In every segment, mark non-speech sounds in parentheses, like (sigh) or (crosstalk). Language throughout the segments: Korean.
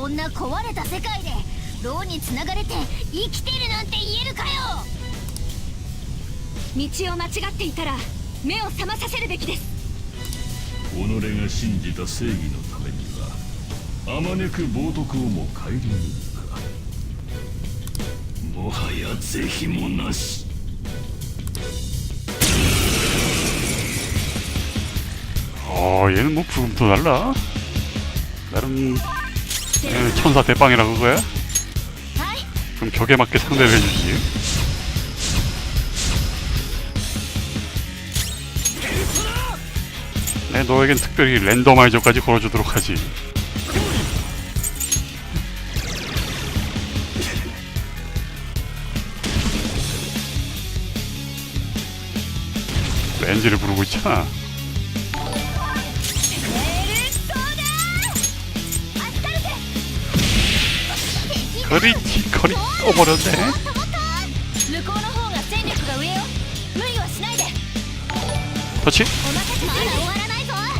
こんな壊れた世界でローに繋がれて生きてるなんて言えるかよ道を間違っていたら目を覚まさせるべきです己が信じた正義のためにはあまねく冒涜をも顧みるかもはや是非もなし 어 얘는 뭐 부금도 달라 나름 에, 천사 대빵이라 그거야? 그럼 격에 맞게 상대를 해주지. 내 너에겐 특별히 랜더마이저까지 걸어주도록 하지. 렌즈를 부르고 있잖아 거리 거리 떠버렸네. 터치?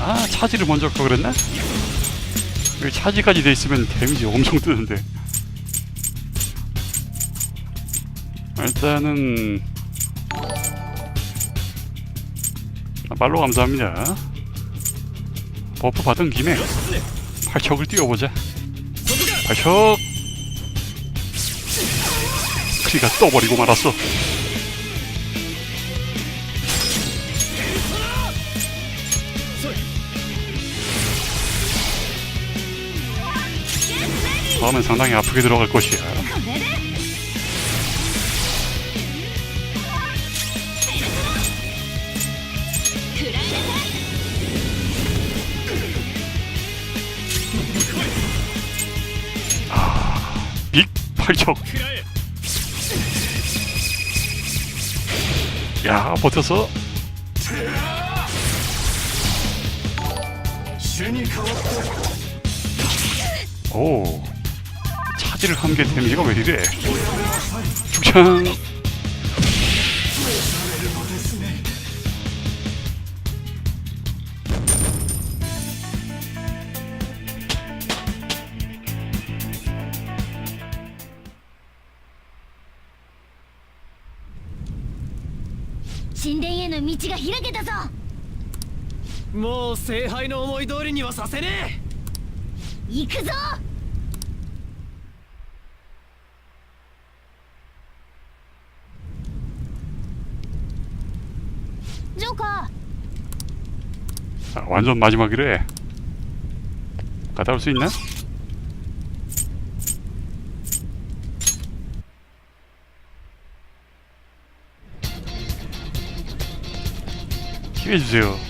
아 차지를 먼저 할걸 그랬나? 여기 차지까지 돼있으면 데미지 엄청 뜨는데. 일단은 말로 감사합니다. 버프 받은 김에 발척을 뛰어보자. 발척! 피가 떠버리고 말았어. 다음엔 상당히 아프게 들어갈 것이야. 아, 빅 팔척. 야 버텼어 오 차지를 한게 템 이거 왜 이래? 죽창. もう聖杯の思い通りにはさせね行くぞジョーカ 아, 완전 마지막이래 갔다 올 수 있나? 기회 주세요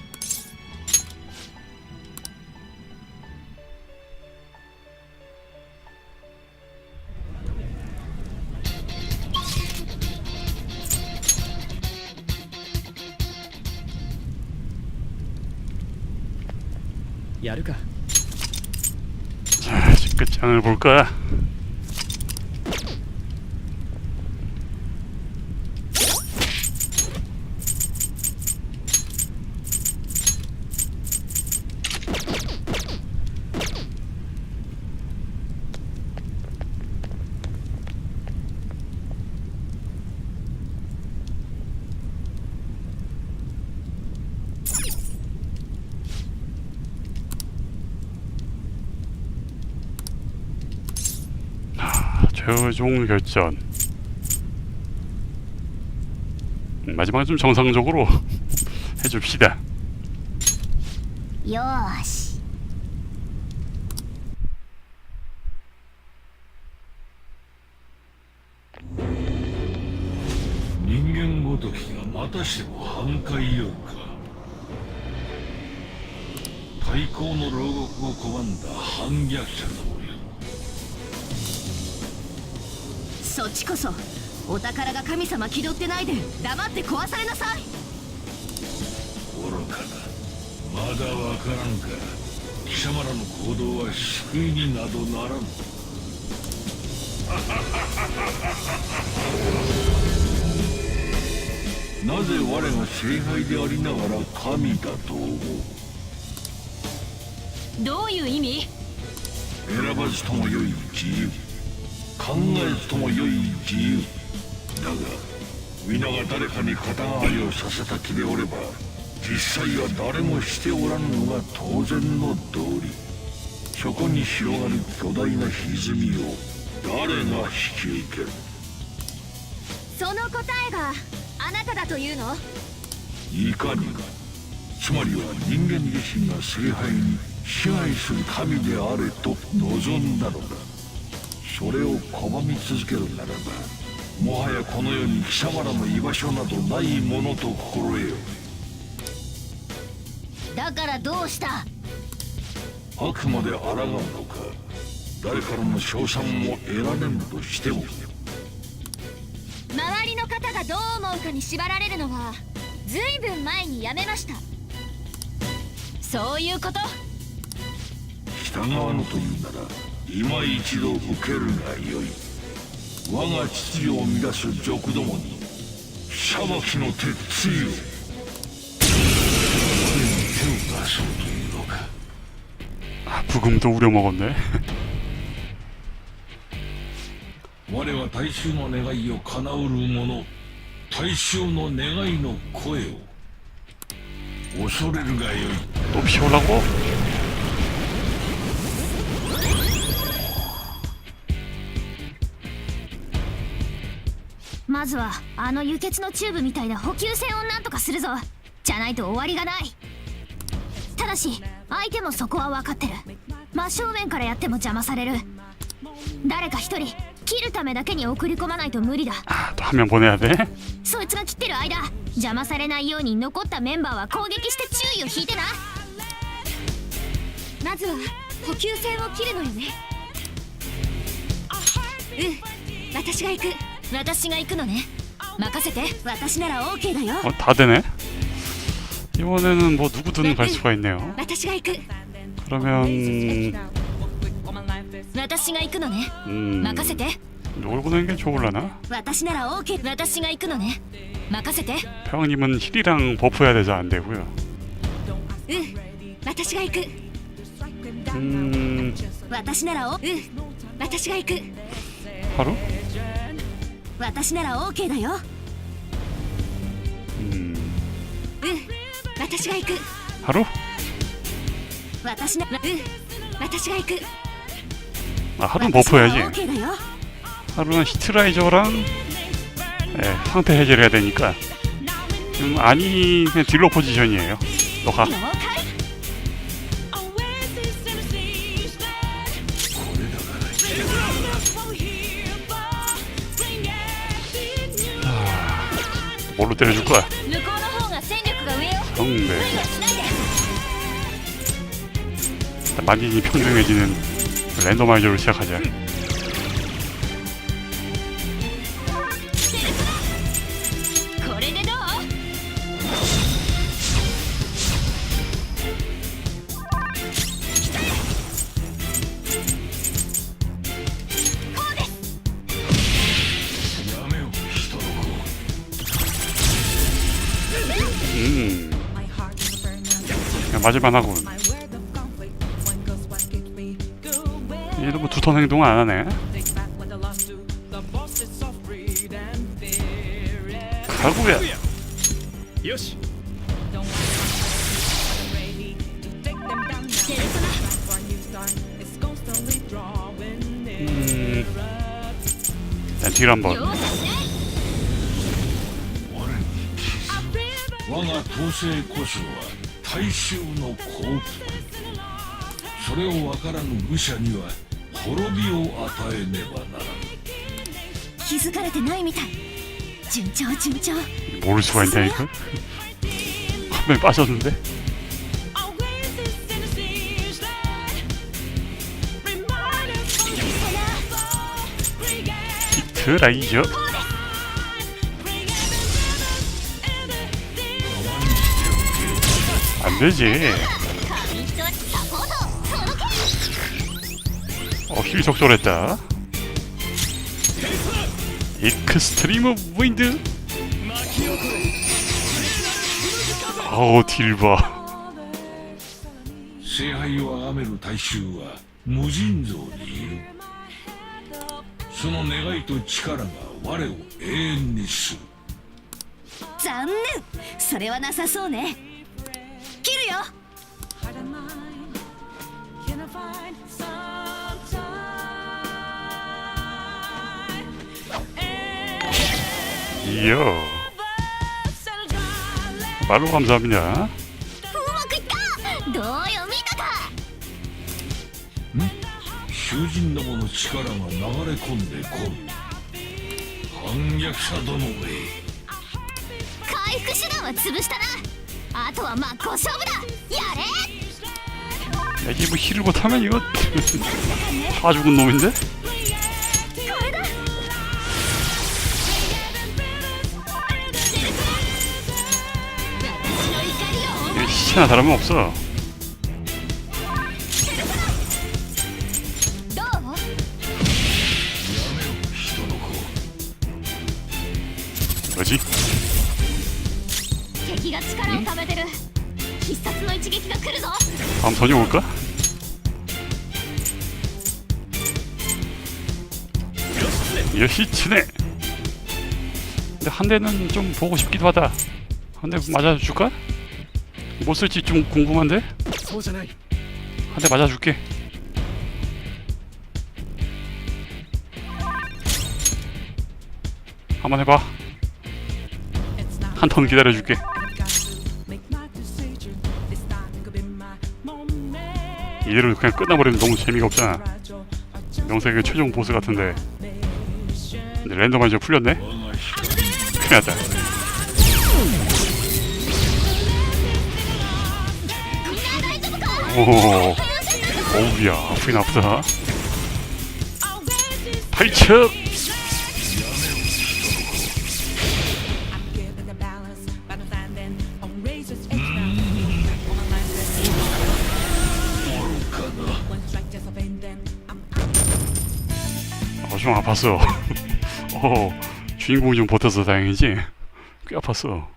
やるか 자, 이제 끝장을 볼까? 최종 결전 음, 마지막에 좀 정상적으로 (laughs) 해줍시다 よーし人間ごときがまたしても反対ようか 最高の牢獄を拒んだ反逆者ど そっちこそお宝が神様気取ってないで黙って壊されなさい。愚かなまだわからんか貴様らの行動は救いになどならん。(laughs) なぜ我が聖杯でありながら神だと思う？どういう意味？選ばずともよい自由考えずともよい自由。だが皆が誰かに肩代わりをさせた気でおれば実際は誰もしておらんのが当然の道理。そこに広がる巨大な歪みを誰が引き受ける？その答えがあなただというの？いかにつまりは人間自身が聖杯に支配する神であれと望んだのだそれを拒み続けるならばもはやこの世に貴様らの居場所などないものと心得よ。だからどうした？あくまで抗うのか誰からの称賛も得られんとしても。周りの方がどう思うかに縛られるのはずいぶん前にやめました。そういうこと？従わぬというなら今一度受けるがよい我が秩序を乱す賊どもに裁きの鉄槌を我に手を出そうというのか 아, 부금도 우려먹었네 我は大衆の願いを叶うる者大衆の願いの声を恐れるがよい 또 피우려고? まずはあの輸血のチューブみたいな補給線をなんとかするぞじゃないと終わりがないただし相手もそこは分かってる真正面からやっても邪魔される誰か一人切るためだけに送り込まないと無理だ 아, 또 한 명 보내야 돼? そいつが切ってる間邪魔されないように残ったメンバーは攻撃して注意を引いてなまずは補給線を切るのよねうん私が行く 私が行くのね任せて私なら OK だよ 어, 다 되네? 이번에는 뭐 누구든 갈 수가 있네요 私が行く 그러면 私が行くのね 음, 任せて 누굴 보내는 게 좋을라나? 私なら OK 私が行くのね任せて 평님은 힐이랑 버프해야 되죠 안 되고요 うん私が行く 음... 私なら O うん私が行く 하루? 私なら OK だよ 음... うん私が行く 하루? 私なうん私が行く 아 하루는 私なら 버프해야지 OK だよ 하루는 히트라이저랑 예, 상태 해제를 해야 되니까 지금 아니 그냥 딜러 포지션이에요 너가 了 발로 때려줄 거야. 성배. 만기이 네. 평등해지는 랜덤아이저로 시작하자. 마지막 하고 얘도 뭐 두턴 행동은 안 하네. 결국에. 음... 한번. 와가 도시의 고수와 大衆の幸福それを分からぬ愚者には滅びを与えねばならぬ気づかれてないみたい順調順調모를 수가 있냐 이 거? 한명 빠졌는 데? 히트라이저 되지 紙一つサポート届け 어, 힐 적절했다. 익스트리무 윈드. 어우, 딜 봐. 聖杯を崇める大衆は無尽蔵にいるその願いと力が我を永遠にする残念それはなさそうね 切るよ Can I find some time? 이야. 말로 감사합니다. うまくいったどうよ見たか囚人どもの力が流れ込んでこる反逆者どもめ回復手段は潰したな あとは真っ向勝負だやれ 이게 뭐 힐을 못하면 이거 다 죽은 놈인데? これだ 이게 시체나 다름은 없어. 다음 던져볼까? 역시 치네 근데 한 대는 좀 보고 싶기도 하다 한 대 맞아줄까? 뭐 쓸지 좀 궁금한데? 한 대 맞아줄게 한번 해봐 한 턴 기다려줄게 이대로 그냥 끝나버리면 너무 재미가 없잖아. 명색의 최종 보스 같은데. 근데 랜덤만 이제 풀렸네? 큰일났다. 오오우야 아프긴 아프다. 8첩 아팠어. (laughs) 어, 주인공이 좀 버텨서 다행이지. 꽤 아팠어.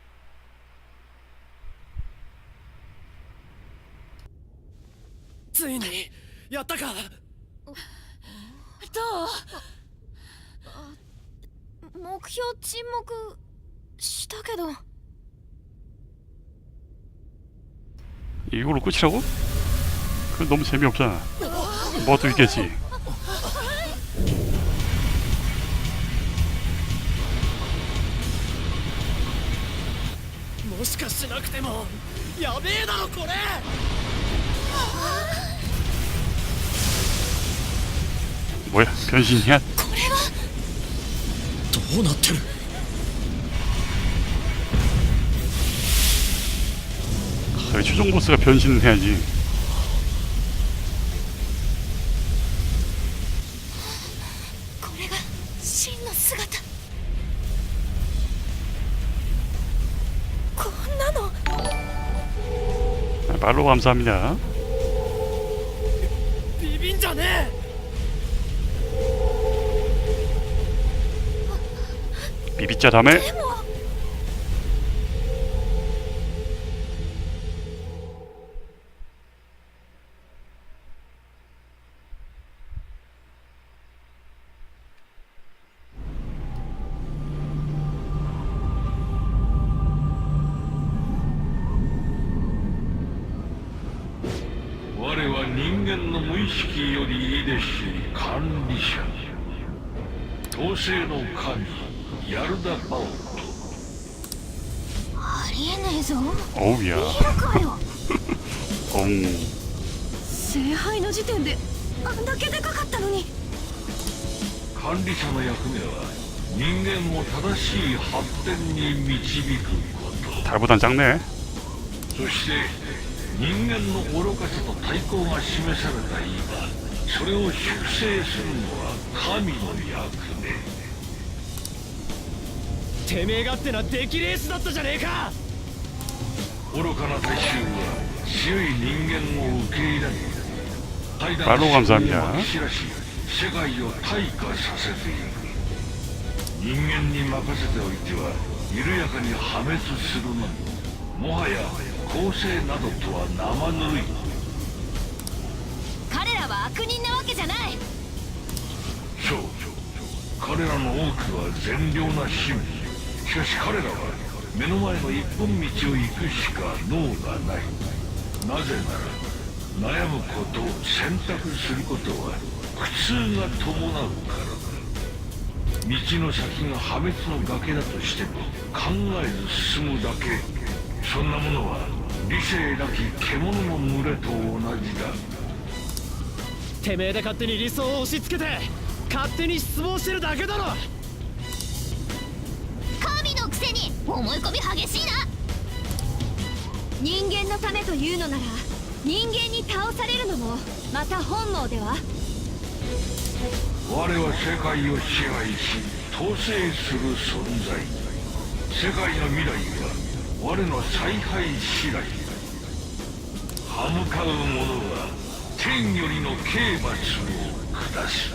ついにやったか目標沈黙したけど 이걸로 끝이라고? 그 너무 재미없잖아. 뭐 또 있겠지. もしかしなくてもやべえだろこれ 뭐야, 변신이야? どうなってる 아, 최종 보스가 변신을 해야지. 팔로 감사합니다. 비빈자네. 비비자 다음에. 달보단 작네. そして人間の愚かさと対抗が示された今それを粛清するのは神の役目 てめえがってな出来レースだったじゃねえか愚かな大衆は強い人間を受け入れない怠 팔로우 감사합니다. まき散らし世界を退化させていく人間に任せておいては 緩やかに破滅するのもはや公正などとは生ぬるい彼らは悪人なわけじゃない。そう彼らの多くは善良な市民しかし彼らは目の前の一本道を行くしか脳がない。なぜなら悩むこと選択することは苦痛が伴うから。の先が破滅の崖だとしても考えず進むだけ。そんなものは理性なき獣の群れと同じだ。てめえで勝手に理想を押し付けて勝手に失望してるだけだろ。神のくせに思い込み激しいな。人間のためというのなら人間に倒されるのもまた本望では我は世界を支配し統制する存在世界の未来は我の采配次第歯向かう者は天よりの刑罰を下す。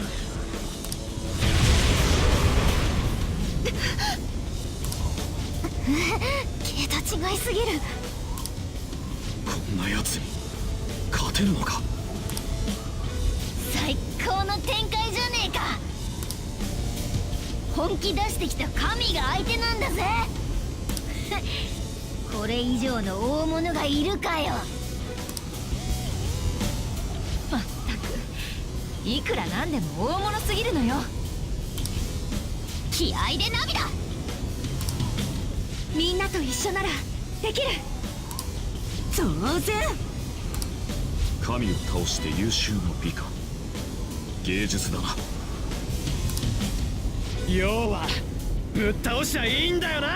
桁違いすぎる。こんなやつに勝てるのか？最高の展開本気出してきた神が相手なんだぜ。(laughs) これ以上の大物がいるかよ。まったくいくらなんでも大物すぎるのよ。気合で涙。みんなと一緒ならできる。当然。神を倒して優秀の美か芸術だな。要はぶっ倒しゃいいんだよな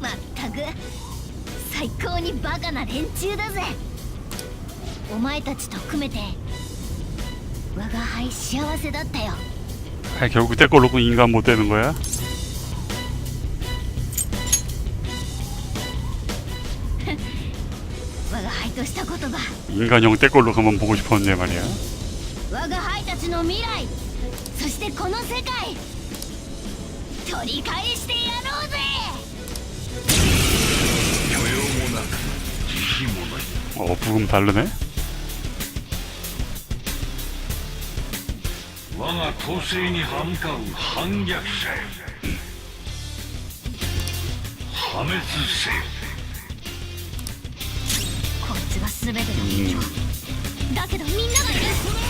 まったく最高にバカな連中だぜお前たちと組めて我が輩幸せだったよ 아, 결국 때 걸로 인간 못 되는 거야? 와(laughs) 我が輩とした言葉 인간형 때 걸로 한번 보고 싶었는데 말이야. (laughs) 我が輩たちの未来 そしてこの世界取り返してやろうぜ許容もなく慈悲もない 어, 부금 다르네? 我が統制に歯向かう反逆者よ破滅せよこいつが全ての敵をだけどみんながいる絶対倒す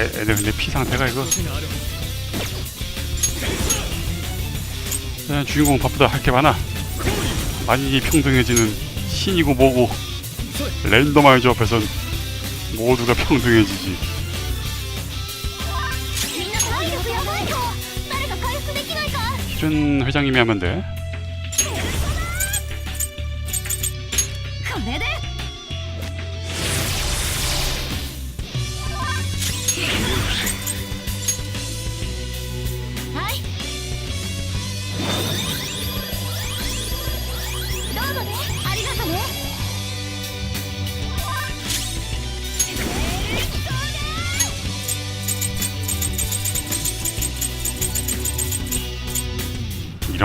애, 애들 근데 피 상태가 이거 그냥 주인공 바쁘다 할 게 많아 많이 평등해지는 신이고 뭐고 랜덤아이저 앞에선 모두가 평등해지지 기준 회장님이 하면 돼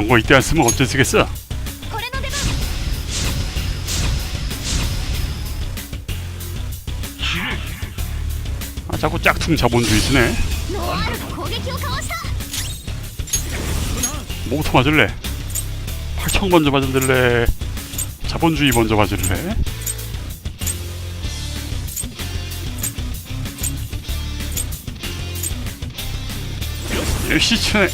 광고 이때 안 쓰면 어쩔 수 있겠어 아 자꾸 짝퉁 자본주의시네 뭐부터 맞을래? 팔청 먼저 맞을래? 자본주의 먼저 맞을래? 역시 친해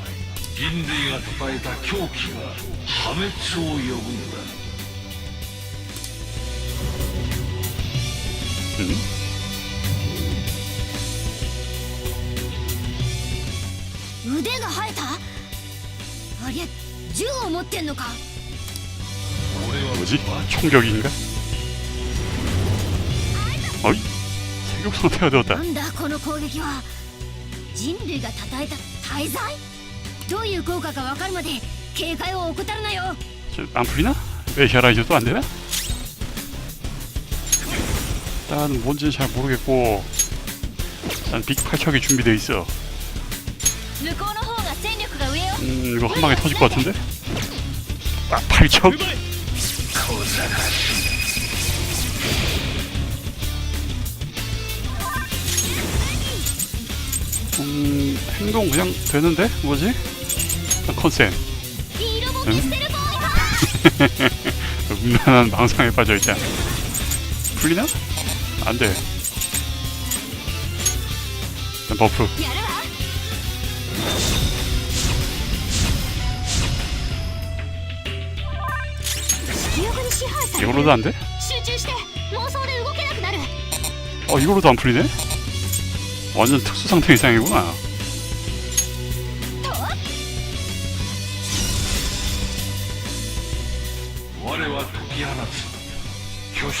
人間よお前に逃れる術はない人類が称えた狂気が破滅を呼ぶんだ腕が生えたありゃ銃を持ってんのか俺は 뭐지? 총격인가? 어이? 세격 상태가 な 되었다 んだこの攻撃は人類が称えた大罪 どういう効果か分かるまで警戒を怠るなよ 저, 안 풀리나? 메시아라이즈도 안 되나? 일단 뭔지는 잘 모르겠고 일단 빅 8척이 준비돼 있어 向こうの方が戦力が上よ 음 이거 한 방에 터질 것 같은데? 아 8척? 음 행동 그냥 되는데? 뭐지? (laughs) 컨셉 (laughs) 음란한 망상에 빠져있잖아 풀리나? 안돼 난 버프 이걸로도 안돼? 어 이걸로도 안 풀리네? 완전 특수상태 이상이구나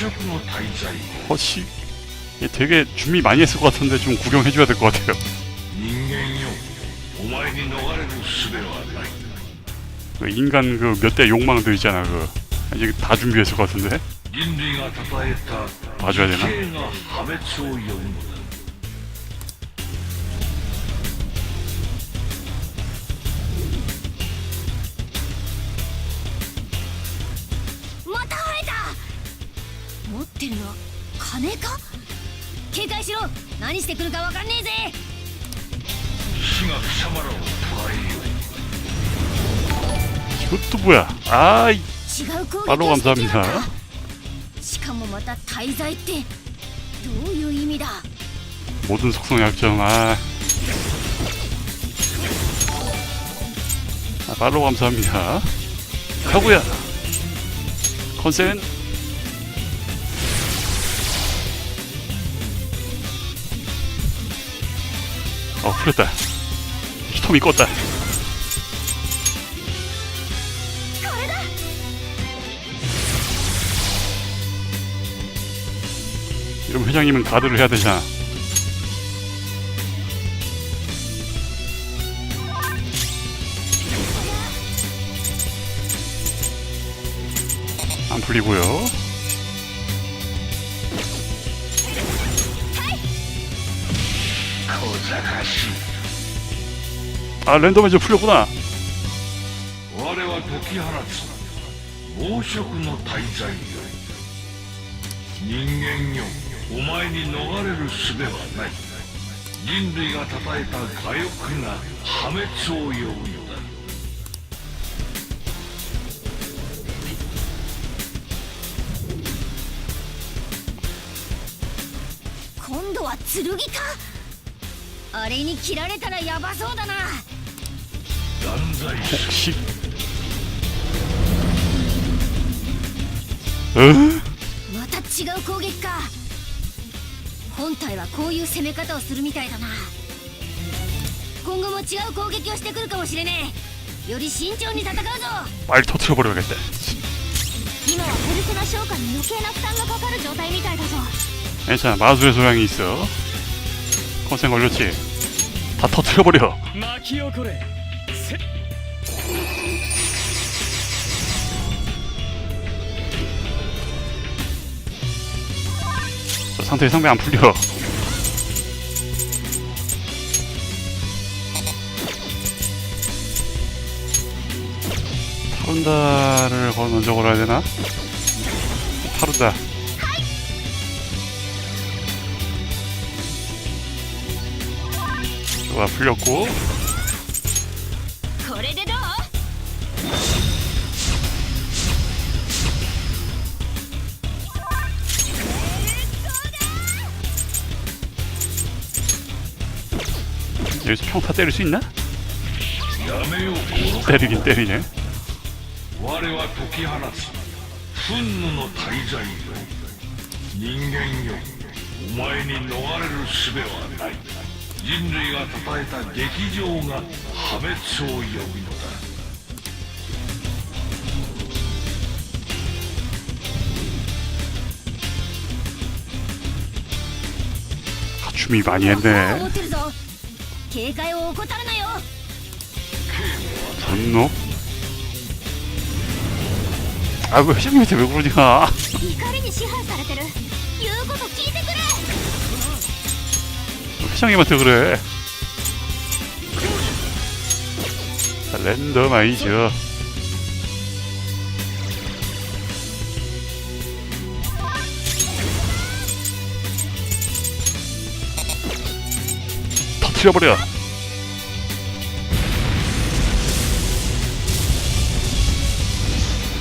虚飾の大罪よ 허씨 얘 되게 준비 많이 했을 것 같은데 좀 구경해줘야 될 것 같아요 人間よお前に逃れる術はない 그 인간 그 몇 대 욕망들 있잖아 그 이제 다 준비했을 것 같은데 人類が称えた 봐줘야 되나? 刑が破滅を呼ぶのだ か警戒しろ何してくるか分かんねえぜ死が貴様らを捕らえよう 이것도 뭐야 아이 違う攻撃 바로 をしてきやが 감사합니다 ったしかもまた滞在ってどういう意味だ 모든 속성 약점 아, 아 팔로우 감사합니다 가구야 컨센 어 풀렸다. 히톰이 껐다. 이러면 회장님은 가드를 해야 되잖아. 안 풀리고요. 아 랜덤에 좀 풀렸구나. 我は解き放つ暴食の大罪よ人間よお前に逃れる術はない人類が称えた我欲が破滅を呼ぶのだ今度は剣か あれに切られたらヤバそうだな断罪す 혹시? 에? また違う攻撃か本体はこういう攻め方をするみたいだな今後も違う攻撃をしてくるかもしれねえより慎重に戦うぞ 빨리 터트려 버려야겠다. 今はペルソナ召喚に余計な負担がかかる状態みたいだぞ 괜찮아 마술의 소량이 있어. 고생 걸렸지. 다 터뜨려버려. 저 상태 상배 안 풀려. 타룬다를 먼저 걸어야 되나? 타룬다. 뭐야 풀렸고. 여기서 총타 때릴 수 있나? 때리긴 때리네. の我は解き放つ憤怒の大罪よ人間よお前に逃れる術はない人類が称えた劇場が破滅を呼ぶのだ 가춤이 많이 持 했네 ってるぞ警戒を怠るなよ 분노 아왜 회장님한테 왜 그러냐 시장님한테 그래. 아, 랜덤 아니죠. 터트려버려.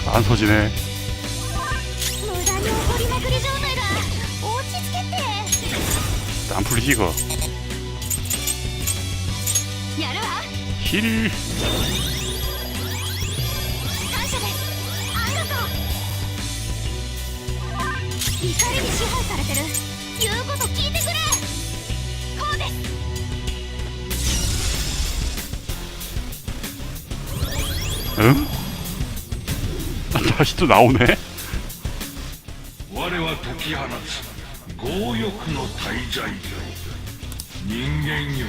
안 터지네. 안 풀리지 이거. キル感謝ですあり。がとう怒りに支配されてる言うこと聞いてくれこうですうん脱出だおね？我は解き放つ強欲の大罪よ人間よ。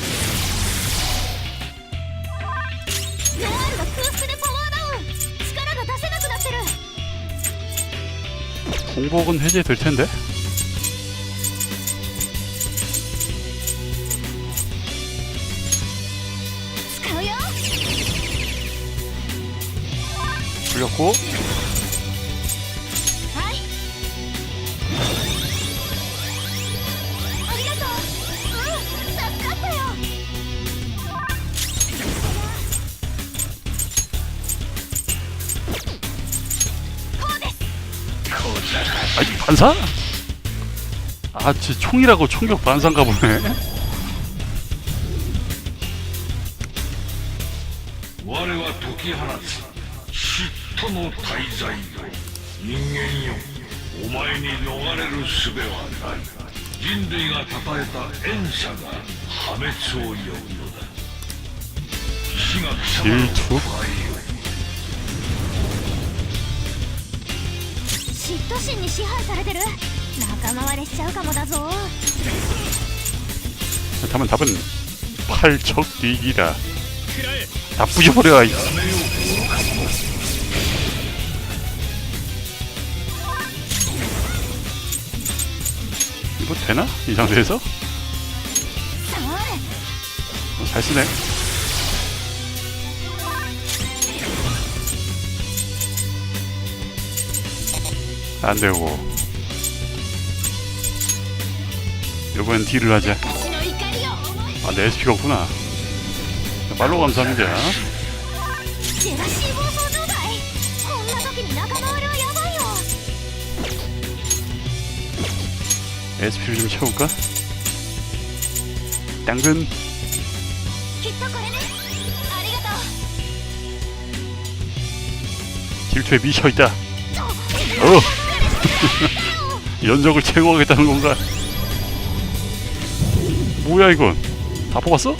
공복은 해제될 텐데? 불렸고 아니 반사? 아, 저 총이라고 총격 반사인가 보네. 와 도끼 하나 시토노 다이자이요. 인간이요. 오마이니 요가레루 스베와 나이 인류가 타파했다. 엔사가 하메츠오 여우다. 싱악 嫉妬心に支配されてる仲間割れしちゃうかもだぞ 그렇다면 답은 팔척 뛰기다. 다 부셔버려. 이. 이거 되나? 이 상태에서? 어, 잘 쓰네. 안되고. 이번엔 딜을 하자. 아 내 SP가 없구나. 말로 감사합니다. SP를 좀 채울까? 당근. 질투에 미쳐있다. 어! (laughs) 연적을 채우겠다는 건가? 뭐야 이건? 다 뽑았어?